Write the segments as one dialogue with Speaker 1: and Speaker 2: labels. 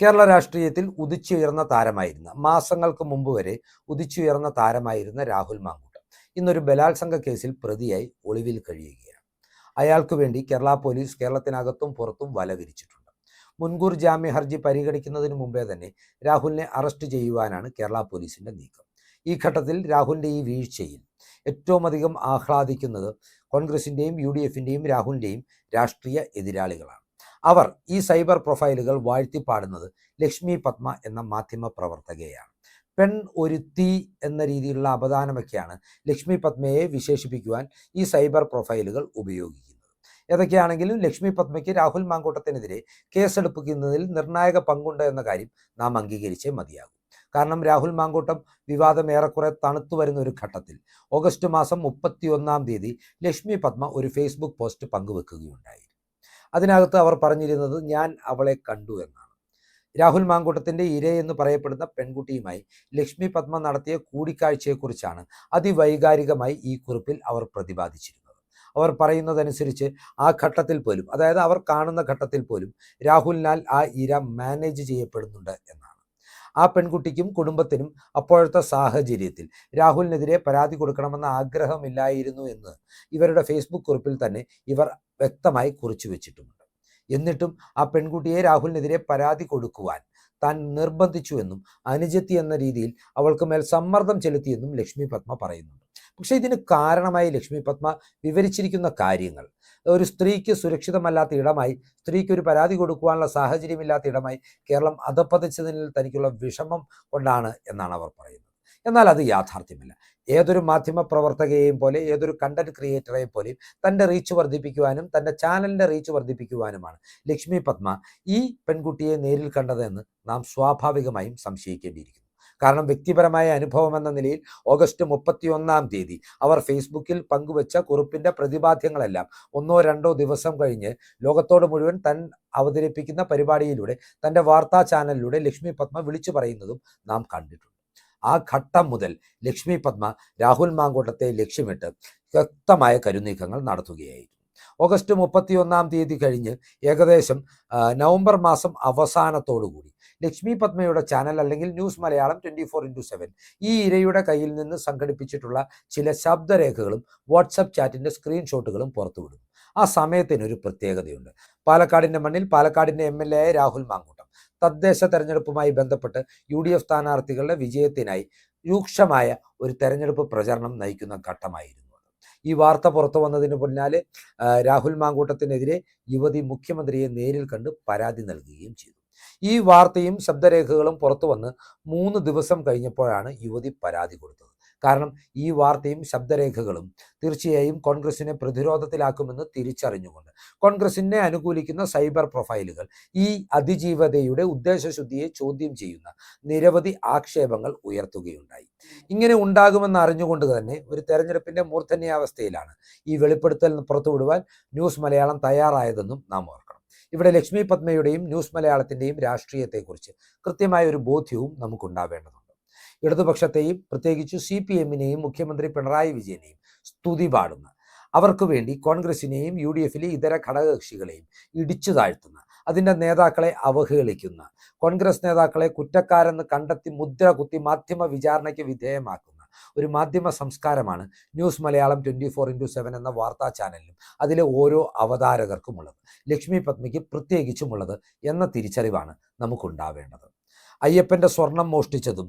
Speaker 1: കേരള രാഷ്ട്രീയത്തിൽ ഉദിച്ചുയർന്ന താരമായിരുന്ന മാസങ്ങൾക്ക് മുമ്പ് വരെ ഉദിച്ചുയർന്ന താരമായിരുന്ന രാഹുൽ മാങ്കൂട്ടം. ഇന്നൊരു ബലാത്സംഗ കേസിൽ പ്രതിയായി ഒളിവിൽ കഴിയുകയാണ്. അയാൾക്ക് വേണ്ടി കേരള പോലീസ് കേരളത്തിനകത്തും പുറത്തും വല വിരിച്ചിട്ടുണ്ട് മുൻകൂർ ജാമ്യ ഹർജി പരിഗണിക്കുന്നതിന് മുമ്പേ തന്നെ രാഹുലിനെ അറസ്റ്റ് ചെയ്യുവാനാണ് കേരള പോലീസിന്റെ നീക്കം. ഈ ഘട്ടത്തിൽ രാഹുലിന്റെ ഈ വീഴ്ചയിൽ ഏറ്റവും അധികം ആഹ്ലാദിക്കുന്നത് കോൺഗ്രസിന്റെയും യു ഡി എഫിന്റെയും രാഹുലിന്റെയും രാഷ്ട്രീയ എതിരാളികളാണ്. അവർ ഈ സൈബർ പ്രൊഫൈലുകൾ വാഴ്ത്തിപ്പാടുന്നത് ലക്ഷ്മി പത്മ എന്ന മാധ്യമ പ്രവർത്തകയാണ്. പെൺ ഒരു തീ എന്ന രീതിയിലുള്ള അപദാനമൊക്കെയാണ് ലക്ഷ്മി പത്മയെ വിശേഷിപ്പിക്കുവാൻ ഈ സൈബർ പ്രൊഫൈലുകൾ ഉപയോഗിക്കുന്നത്. ഏതൊക്കെയാണെങ്കിലും ലക്ഷ്മി പത്മയ്ക്ക് രാഹുൽ മാങ്കൂട്ടത്തിനെതിരെ കേസെടുപ്പിക്കുന്നതിൽ നിർണായക പങ്കുണ്ട് എന്ന കാര്യം നാം അംഗീകരിച്ചേ മതിയാകും. കാരണം രാഹുൽ മാങ്കൂട്ടം വിവാദം ഏറെക്കുറെ തണുത്തു വരുന്ന ഒരു ഘട്ടത്തിൽ ഓഗസ്റ്റ് മാസം മുപ്പത്തിയൊന്നാം തീയതി ലക്ഷ്മി പത്മ ഒരു ഫേസ്ബുക്ക് പോസ്റ്റ് പങ്കുവെക്കുകയുണ്ടായി. അതിനകത്ത് അവർ പറഞ്ഞിരുന്നത് ഞാൻ അവളെ കണ്ടു എന്നാണ്. രാഹുൽ മാങ്കൂട്ടത്തിന്റെ ഇര എന്ന് പറയപ്പെടുന്ന പെൺകുട്ടിയുമായി ലക്ഷ്മി പത്മ നടത്തിയ കൂടിക്കാഴ്ചയെക്കുറിച്ചാണ് അതിവൈകാരികമായി ഈ കുറിപ്പിൽ അവർ പ്രതിപാദിച്ചിരുന്നത്. അവർ പറയുന്നതനുസരിച്ച് ആ ഘട്ടത്തിൽ പോലും അതായത് അവർ കാണുന്ന ഘട്ടത്തിൽ പോലും രാഹുലിനാൽ ആ ഇര മാനേജ് ചെയ്യപ്പെടുന്നുണ്ട് എന്നാണ്. ആ പെൺകുട്ടിക്കും കുടുംബത്തിനും അപ്പോഴത്തെ സാഹചര്യത്തിൽ രാഹുലിനെതിരെ പരാതി കൊടുക്കണമെന്ന ആഗ്രഹമില്ലായിരുന്നു എന്ന് ഇവരുടെ ഫേസ്ബുക്ക് കുറിപ്പിൽ തന്നെ ഇവർ വ്യക്തമായി കുറിച്ചു വെച്ചിട്ടുമുണ്ട്. എന്നിട്ടും ആ പെൺകുട്ടിയെ രാഹുലിനെതിരെ പരാതി കൊടുക്കുവാൻ താൻ നിർബന്ധിച്ചുവെന്നും അനുജത്തി എന്ന രീതിയിൽ അവൾക്ക് മേൽ സമ്മർദ്ദം ചെലുത്തിയെന്നും ലക്ഷ്മി പത്മ പറയുന്നുണ്ട്. പക്ഷേ ഇതിന് കാരണമായി ലക്ഷ്മി പത്മ വിവരിച്ചിരിക്കുന്ന കാര്യങ്ങൾ. ഒരു സ്ത്രീക്ക് സുരക്ഷിതമല്ലാത്ത ഇടമായി സ്ത്രീക്ക് ഒരു പരാതി കൊടുക്കുവാനുള്ള സാഹചര്യമില്ലാത്ത ഇടമായി കേരളം അധപ്പതിച്ചതിൽ തനിക്കുള്ള വിഷമം കൊണ്ടാണ് എന്നാണ് അവർ പറയുന്നത്. എന്നാൽ അത് യാഥാർത്ഥ്യമല്ല. ഏതൊരു മാധ്യമ പ്രവർത്തകയെയും പോലെ ഏതൊരു കണ്ടന്റ് ക്രിയേറ്ററെയും പോലെയും തന്റെ റീച്ച് വർദ്ധിപ്പിക്കുവാനും തന്റെ ചാനലിന്റെ റീച്ച് വർദ്ധിപ്പിക്കുവാനുമാണ് ലക്ഷ്മി പത്മ ഈ പെൺകുട്ടിയെ നേരിൽ കണ്ടതെന്ന് നാം സ്വാഭാവികമായും സംശയിക്കേണ്ടിയിരിക്കുന്നു. കാരണം വ്യക്തിപരമായ അനുഭവം എന്ന നിലയിൽ ഓഗസ്റ്റ് മുപ്പത്തിയൊന്നാം തീയതി അവർ ഫേസ്ബുക്കിൽ പങ്കുവച്ച കുറിപ്പിന്റെ പ്രതിപാദ്യങ്ങളെല്ലാം ഒന്നോ രണ്ടോ ദിവസം കഴിഞ്ഞ് ലോകത്തോട് മുഴുവൻ തൻ അവതരിപ്പിക്കുന്ന പരിപാടിയിലൂടെ തന്റെ വാർത്താ ചാനലിലൂടെ ലക്ഷ്മി പത്മ വിളിച്ചു പറയുന്നതും നാം കണ്ടിട്ടുണ്ട്. ആ ഘട്ടം മുതൽ ലക്ഷ്മി പത്മ രാഹുൽ മാങ്കോട്ടത്തെ ലക്ഷ്യമിട്ട് വ്യക്തമായ കരുനീക്കങ്ങൾ നടത്തുകയായിരുന്നു. ഓഗസ്റ്റ് മുപ്പത്തിയൊന്നാം തീയതി കഴിഞ്ഞ് ഏകദേശം നവംബർ മാസം അവസാനത്തോടുകൂടി. ലക്ഷ്മി പത്മയുടെ ചാനൽ അല്ലെങ്കിൽ news Malayalam twenty four into seven ഈ ഇരയുടെ കയ്യിൽ നിന്ന് സംഘടിപ്പിച്ചിട്ടുള്ള ചില ശബ്ദരേഖകളും വാട്സപ്പ് ചാറ്റിന്റെ സ്ക്രീൻഷോട്ടുകളും പുറത്തുവിടുന്നു. ആ സമയത്തിനൊരു പ്രത്യേകതയുണ്ട്. പാലക്കാടിന്റെ മണ്ണിൽ പാലക്കാടിന്റെ എം എൽ എ ആയ രാഹുൽ മാങ്കൂട്ടം തദ്ദേശ തെരഞ്ഞെടുപ്പുമായി ബന്ധപ്പെട്ട് യു ഡി എഫ് സ്ഥാനാർത്ഥികളുടെ വിജയത്തിനായി രൂക്ഷമായ ഒരു തെരഞ്ഞെടുപ്പ് പ്രചരണം നയിക്കുന്ന ഘട്ടമായിരുന്നു. ഈ വാർത്ത പുറത്തു വന്നതിന് പിന്നാലെ രാഹുൽ മാങ്കൂട്ടത്തിനെതിരെ യുവതി മുഖ്യമന്ത്രിയെ നേരിൽ കണ്ട് പരാതി നൽകുകയും ചെയ്തു. ഈ വാർത്തയും ശബ്ദരേഖകളും പുറത്തു വന്ന് മൂന്ന് ദിവസം കഴിഞ്ഞപ്പോഴാണ് യുവതി പരാതി കൊടുത്തത്. കാരണം ഈ വാർത്തയും ശബ്ദരേഖകളും തീർച്ചയായും കോൺഗ്രസിനെ പ്രതിരോധത്തിലാക്കുമെന്ന് തിരിച്ചറിഞ്ഞുകൊണ്ട്. കോൺഗ്രസിനെ അനുകൂലിക്കുന്ന സൈബർ പ്രൊഫൈലുകൾ ഈ അതിജീവതയുടെ ഉദ്ദേശശുദ്ധിയെ ചോദ്യം ചെയ്യുന്ന നിരവധി ആക്ഷേപങ്ങൾ ഉയർത്തുകയുണ്ടായി. ഇങ്ങനെ ഉണ്ടാകുമെന്ന് അറിഞ്ഞുകൊണ്ട് തന്നെ ഒരു തെരഞ്ഞെടുപ്പിന്റെ മൂർധന്യാവസ്ഥയിലാണ് ഈ വെളിപ്പെടുത്തൽ പുറത്തുവിടുവാൻ ന്യൂസ് മലയാളം തയ്യാറായതെന്നും നാം ഓർക്കണം. ഇവിടെ ലക്ഷ്മി പത്മയുടെയും ന്യൂസ് മലയാളത്തിന്റെയും രാഷ്ട്രീയത്തെക്കുറിച്ച് കൃത്യമായ ഒരു ബോധ്യവും നമുക്കുണ്ടാവേണ്ടതുണ്ട്. ഇടതുപക്ഷത്തെയും പ്രത്യേകിച്ച് സി പി എമ്മിനെയും മുഖ്യമന്ത്രി പിണറായി വിജയനെയും സ്തുതി പാടുന്ന. അവർക്ക് വേണ്ടി കോൺഗ്രസിനെയും യു ഡി എഫിലെ ഇതര ഘടകകക്ഷികളെയും ഇടിച്ചു താഴ്ത്തുന്ന. അതിന്റെ നേതാക്കളെ അവഹേളിക്കുന്ന കോൺഗ്രസ് നേതാക്കളെ കുറ്റക്കാരെന്ന് കണ്ടെത്തി മുദ്ര കുത്തി മാധ്യമ വിചാരണയ്ക്ക് വിധേയമാക്കുന്ന ഒരു മാധ്യമ സംസ്കാരമാണ് news Malayalam twenty four into seven എന്ന വാർത്താ ചാനലിലും അതിലെ ഓരോ അവതാരകർക്കുമുള്ളത്. ലക്ഷ്മി പത്മിക്ക് പ്രത്യേകിച്ചുമുള്ളത് എന്ന തിരിച്ചറിവാണ് നമുക്കുണ്ടാവേണ്ടത്. അയ്യപ്പന്റെ സ്വർണം മോഷ്ടിച്ചതും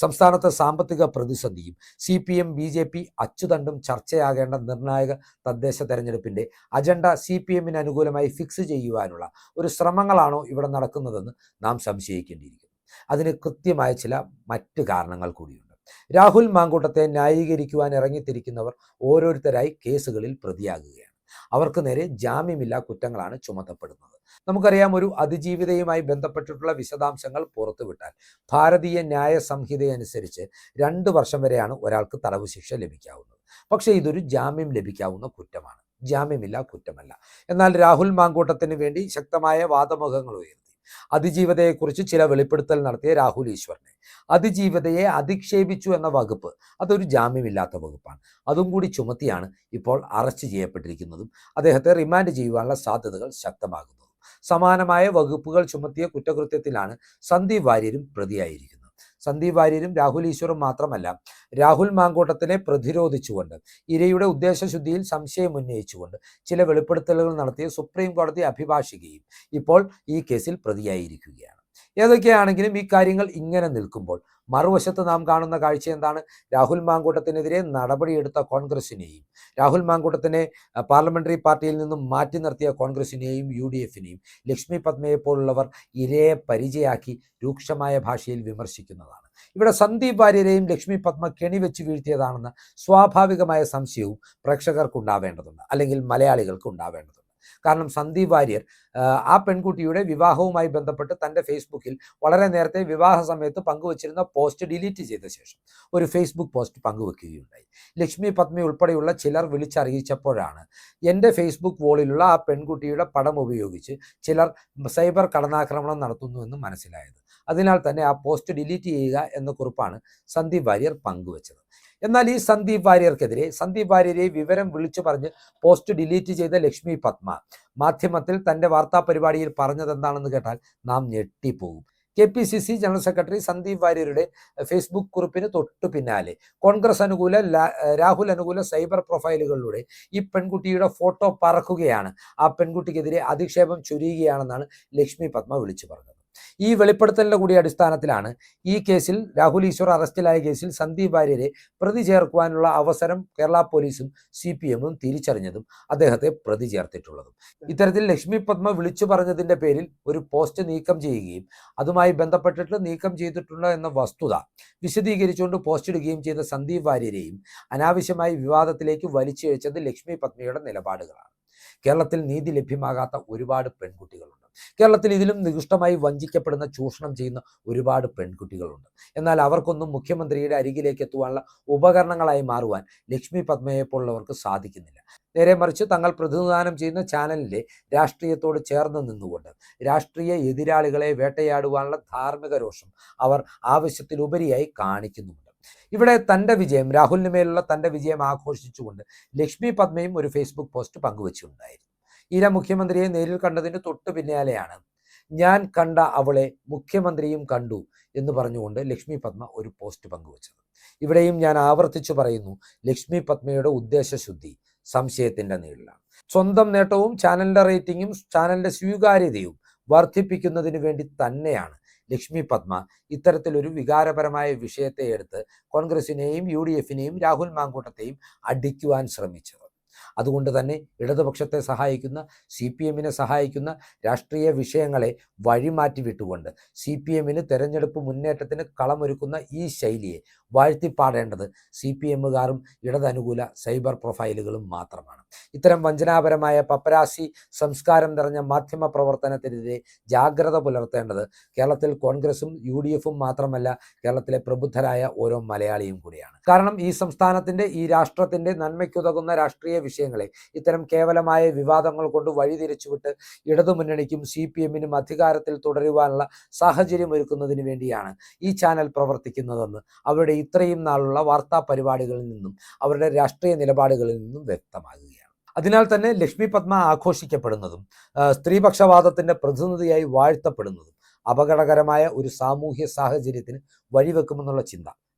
Speaker 1: സംസ്ഥാനത്തെ സാമ്പത്തിക പ്രതിസന്ധിയും C P M B J P അച്ചുതണ്ടും ചർച്ചയാകേണ്ട നിർണായക തദ്ദേശ തെരഞ്ഞെടുപ്പിന്റെ അജണ്ട സി പി എമ്മിന് അനുകൂലമായി ഫിക്സ് ചെയ്യുവാനുള്ള ഒരു ശ്രമങ്ങളാണോ ഇവിടെ നടക്കുന്നതെന്ന് നാം സംശയിക്കേണ്ടിയിരിക്കുന്നു. അതിന് കൃത്യമായ ചില മറ്റ് കാരണങ്ങൾ കൂടിയുണ്ട്. രാഹുൽ മാങ്കൂട്ടത്തെ ന്യായീകരിക്കുവാൻ ഇറങ്ങിത്തിരിക്കുന്നവർ ഓരോരുത്തരായി കേസുകളിൽ പ്രതിയാകുകയാണ്. അവർക്ക് നേരെ ജാമ്യമില്ലാ കുറ്റങ്ങളാണ് ചുമത്തപ്പെടുന്നത്. നമുക്കറിയാം ഒരു അതിജീവിതയുമായി ബന്ധപ്പെട്ടിട്ടുള്ള വിശദാംശങ്ങൾ പുറത്തുവിട്ടാൽ ഭാരതീയ ന്യായ സംഹിതയനുസരിച്ച് രണ്ട് വർഷം വരെയാണ് ഒരാൾക്ക് തടവ് ശിക്ഷ ലഭിക്കാവുന്നത്. പക്ഷേ ഇതൊരു ജാമ്യം ലഭിക്കാവുന്ന കുറ്റമാണ്. ജാമ്യമില്ല കുറ്റമല്ല. എന്നാൽ രാഹുൽ മാങ്കൂട്ടത്തിന് വേണ്ടി ശക്തമായ വാദമുഖങ്ങൾ ഉയർത്തി. അതിജീവതയെക്കുറിച്ച് ചില വെളിപ്പെടുത്തൽ നടത്തിയ രാഹുൽ ഈശ്വറിനെ. അതിജീവതയെ അധിക്ഷേപിച്ചു എന്ന വകുപ്പ്. അതൊരു ജാമ്യമില്ലാത്ത വകുപ്പാണ്. അതും കൂടി ചുമത്തിയാണ് ഇപ്പോൾ അറസ്റ്റ് ചെയ്യപ്പെട്ടിരിക്കുന്നതും. അദ്ദേഹത്തെ റിമാൻഡ് ചെയ്യുവാനുള്ള സാധ്യതകൾ ശക്തമാകുന്നതും. സമാനമായ വകുപ്പുകൾ ചുമത്തിയ കുറ്റകൃത്യത്തിലാണ് സന്ദീപ് വാര്യരും പ്രതിയായിരിക്കുന്നത്. സന്ദീപ് വാര്യരും രാഹുൽ ഈശ്വറും മാത്രമല്ല രാഹുൽ മാങ്കോട്ടത്തിനെ പ്രതിരോധിച്ചുകൊണ്ട് ഇരയുടെ ഉദ്ദേശശുദ്ധിയിൽ സംശയം ഉന്നയിച്ചുകൊണ്ട് ചില വെളിപ്പെടുത്തലുകൾ നടത്തിയ സുപ്രീം കോടതി അഭിഭാഷികയും ഇപ്പോൾ ഈ കേസിൽ പ്രതിയായിരിക്കുകയാണ്. ഏതൊക്കെയാണെങ്കിലും ഈ കാര്യങ്ങൾ ഇങ്ങനെ നിൽക്കുമ്പോൾ മറുവശത്ത് നാം കാണുന്ന കാഴ്ച എന്താണ്? രാഹുൽ മാങ്കൂട്ടത്തിനെതിരെ നടപടിയെടുത്ത കോൺഗ്രസിനെയും രാഹുൽ മാങ്കൂട്ടത്തിനെ പാർലമെന്ററി പാർട്ടിയിൽ നിന്നും മാറ്റി നിർത്തിയ കോൺഗ്രസിനെയും യു ഡി എഫിനെയും ലക്ഷ്മി പത്മയെ പോലുള്ളവർ ഇരയെ പരിചയാക്കി രൂക്ഷമായ ഭാഷയിൽ വിമർശിക്കുന്നതാണ്. ഇവിടെ സന്ദീപ് വാര്യരെയും ലക്ഷ്മി പത്മ കെണിവെച്ച് വീഴ്ത്തിയതാണെന്ന് സ്വാഭാവികമായ സംശയവും പ്രേക്ഷകർക്ക് ഉണ്ടാവേണ്ടതുണ്ട് അല്ലെങ്കിൽ മലയാളികൾക്ക് ഉണ്ടാവേണ്ടതുണ്ട് കാരണം സന്ദീപ് വാര്യർ ആ പെൺകുട്ടിയുടെ വിവാഹവുമായി ബന്ധപ്പെട്ട് തന്റെ ഫേസ്ബുക്കിൽ വളരെ നേരത്തെ വിവാഹ സമയത്ത് പങ്കുവച്ചിരുന്ന പോസ്റ്റ് ഡിലീറ്റ് ചെയ്ത ശേഷം ഒരു ഫേസ്ബുക്ക് പോസ്റ്റ് പങ്കുവെക്കുകയുണ്ടായി. ലക്ഷ്മി പത്മി ഉൾപ്പെടെയുള്ള ചിലർ വിളിച്ചറിയിച്ചപ്പോഴാണ് എന്റെ ഫേസ്ബുക്ക് വോളിലുള്ള ആ പെൺകുട്ടിയുടെ പടം ഉപയോഗിച്ച് ചിലർ സൈബർ കടന്നാക്രമണം നടത്തുന്നുവെന്ന് മനസ്സിലായത്. അതിനാൽ തന്നെ ആ പോസ്റ്റ് ഡിലീറ്റ് ചെയ്യുക എന്ന കുറിപ്പാണ് സന്ദീപ് വാര്യർ പങ്കുവച്ചത്. എന്നാൽ ഈ സന്ദീപ് വാര്യർക്കെതിരെ സന്ദീപ് വാര്യരെ വിവരം വിളിച്ചു പറഞ്ഞ് പോസ്റ്റ് ഡിലീറ്റ് ചെയ്ത ലക്ഷ്മി പത്മ മാധ്യമത്തിൽ തന്റെ വാർത്താ പരിപാടിയിൽ പറഞ്ഞതെന്താണെന്ന് കേട്ടാൽ നാം ഞെട്ടിപ്പോകും. K P C C general secretary Sandeep വാര്യരുടെ ഫേസ്ബുക്ക് കുറിപ്പിന് തൊട്ടു പിന്നാലെ കോൺഗ്രസ് അനുകൂല രാഹുൽ അനുകൂല സൈബർ പ്രൊഫൈലുകളിലൂടെ ഈ പെൺകുട്ടിയുടെ ഫോട്ടോ പറക്കുകയാണ്. ആ പെൺകുട്ടിക്കെതിരെ അധിക്ഷേപം ചൊരിയുകയാണെന്നാണ് ലക്ഷ്മി പത്മ വിളിച്ചു പറഞ്ഞത്. ഈ വെളിപ്പെടുത്തലിന്റെ കൂടി അടിസ്ഥാനത്തിലാണ് ഈ കേസിൽ രാഹുൽ ഈശ്വർ അറസ്റ്റിലായ കേസിൽ സന്ദീപ് വാര്യരെ പ്രതി ചേർക്കുവാനുള്ള അവസരം കേരള പോലീസും സി പി എമ്മും തിരിച്ചറിഞ്ഞതും അദ്ദേഹത്തെ പ്രതി ചേർത്തിട്ടുള്ളതും. ഇത്തരത്തിൽ ലക്ഷ്മി പത്മ വിളിച്ചു പറഞ്ഞതിന്റെ പേരിൽ ഒരു പോസ്റ്റ് നീക്കം ചെയ്യുകയും അതുമായി ബന്ധപ്പെട്ടിട്ട് നീക്കം ചെയ്തിട്ടുണ്ട് എന്ന വസ്തുത വിശദീകരിച്ചുകൊണ്ട് പോസ്റ്റ് ഇടുകയും ചെയ്ത സന്ദീപ് വാര്യരെയും അനാവശ്യമായി വിവാദത്തിലേക്ക് വലിച്ചിഴച്ചത് ലക്ഷ്മി പത്മയുടെ നിലപാടുകളാണ്. കേരളത്തിൽ നീതി ലഭ്യമാകാത്ത ഒരുപാട് പെൺകുട്ടികളുണ്ട്. കേരളത്തിൽ ഇതിലും നികൃഷ്ടമായി വഞ്ചിക്കപ്പെടുന്ന ചൂഷണം ചെയ്യുന്ന ഒരുപാട് പെൺകുട്ടികളുണ്ട്. എന്നാൽ അവർക്കൊന്നും മുഖ്യമന്ത്രിയുടെ അരികിലേക്ക് എത്തുവാനുള്ള ഉപകരണങ്ങളായി മാറുവാൻ ലക്ഷ്മി പത്മയെ പോലുള്ളവർക്ക് സാധിക്കുന്നില്ല. നേരെ മറിച്ച് തങ്ങൾ പ്രതിനിധാനം ചെയ്യുന്ന ചാനലിലെ രാഷ്ട്രീയത്തോട് ചേർന്ന് നിന്നുകൊണ്ട് രാഷ്ട്രീയ എതിരാളികളെ വേട്ടയാടുവാനുള്ള ധാർമ്മിക രോഷം അവർ ആവശ്യത്തിലുപരിയായി കാണിക്കുന്നുമുണ്ട്. ഇവിടെ തന്റെ വിജയം രാഹുലിന് മേലുള്ള തന്റെ വിജയം ആഘോഷിച്ചുകൊണ്ട് ലക്ഷ്മി പത്മയും ഒരു ഫേസ്ബുക്ക് പോസ്റ്റ് പങ്കുവച്ചിട്ടുണ്ടായിരുന്നു ഇര മുഖ്യമന്ത്രിയെ നേരിൽ കണ്ടതിന് തൊട്ടു പിന്നാലെയാണ് ഞാൻ കണ്ട അവളെ മുഖ്യമന്ത്രിയും കണ്ടു എന്ന് പറഞ്ഞുകൊണ്ട് ലക്ഷ്മി പത്മ ഒരു പോസ്റ്റ് പങ്കുവച്ചത്. ഇവിടെയും ഞാൻ ആവർത്തിച്ചു പറയുന്നു ലക്ഷ്മി പത്മയുടെ ഉദ്ദേശശുദ്ധി സംശയത്തിന്റെ നീളിലാണ് സ്വന്തം നേട്ടവും ചാനലിന്റെ റേറ്റിംഗും ചാനലിന്റെ സ്വീകാര്യതയും വർദ്ധിപ്പിക്കുന്നതിന് വേണ്ടി തന്നെയാണ് ലക്ഷ്മി പത്മ ഇത്തരത്തിലൊരു വികാരപരമായ വിഷയത്തെ എടുത്ത് കോൺഗ്രസിനെയും യു ഡി എഫിനെയും രാഹുൽ മാങ്കൂട്ടത്തെയും അടിക്കുവാൻ ശ്രമിച്ചത്. അതുകൊണ്ട് തന്നെ ഇടതുപക്ഷത്തെ സഹായിക്കുന്ന സി പി എമ്മിനെ സഹായിക്കുന്ന രാഷ്ട്രീയ വിഷയങ്ങളെ വഴിമാറ്റി വിട്ടുകൊണ്ട് സി പി എമ്മിന് തെരഞ്ഞെടുപ്പ് മുന്നേറ്റത്തിന് കളമൊരുക്കുന്ന ഈ ശൈലിയെ വാഴ്ത്തിപ്പാടേണ്ടത് സി പി എമ്മുകാരും ഇടതനുകൂല സൈബർ പ്രൊഫൈലുകളും മാത്രമാണ്. ഇത്തരം വഞ്ചനാപരമായ പപ്പരാസി സംസ്കാരം നിറഞ്ഞ മാധ്യമ പ്രവർത്തനത്തിനെതിരെ ജാഗ്രത പുലർത്തേണ്ടത് കേരളത്തിൽ കോൺഗ്രസും യു ഡി എഫും മാത്രമല്ല കേരളത്തിലെ പ്രബുദ്ധരായ ഓരോ മലയാളിയും കൂടിയാണ്. കാരണം ഈ സംസ്ഥാനത്തിന്റെ ഈ രാഷ്ട്രത്തിന്റെ നന്മയ്ക്കുതകുന്ന രാഷ്ട്രീയ വിഷയങ്ങളെ. ഇത്തരം കേവലമായ വിവാദങ്ങൾ കൊണ്ട് വഴിതിരിച്ചുവിട്ട് ഇടതുമുന്നണിക്കും സി പി എമ്മിനും അധികാരത്തിൽ തുടരുവാനുള്ള സാഹചര്യം ഒരുക്കുന്നതിന് വേണ്ടിയാണ് ഈ ചാനൽ പ്രവർത്തിക്കുന്നതെന്ന് അവരുടെ ഇത്രയും നാളുള്ള വാർത്താ പരിപാടികളിൽ നിന്നും അവരുടെ രാഷ്ട്രീയ നിലപാടുകളിൽ നിന്നും വ്യക്തമാകുകയാണ്. അതിനാൽ തന്നെ ലക്ഷ്മി പത്മ ആഘോഷിക്കപ്പെടുന്നതും സ്ത്രീപക്ഷവാദത്തിന്റെ പ്രതിനിധിയായി വാഴ്ത്തപ്പെടുന്നതും അപകടകരമായ ഒരു സാമൂഹ്യ സാഹചര്യത്തിന് വഴിവെക്കുമെന്നുള്ള ചിന്ത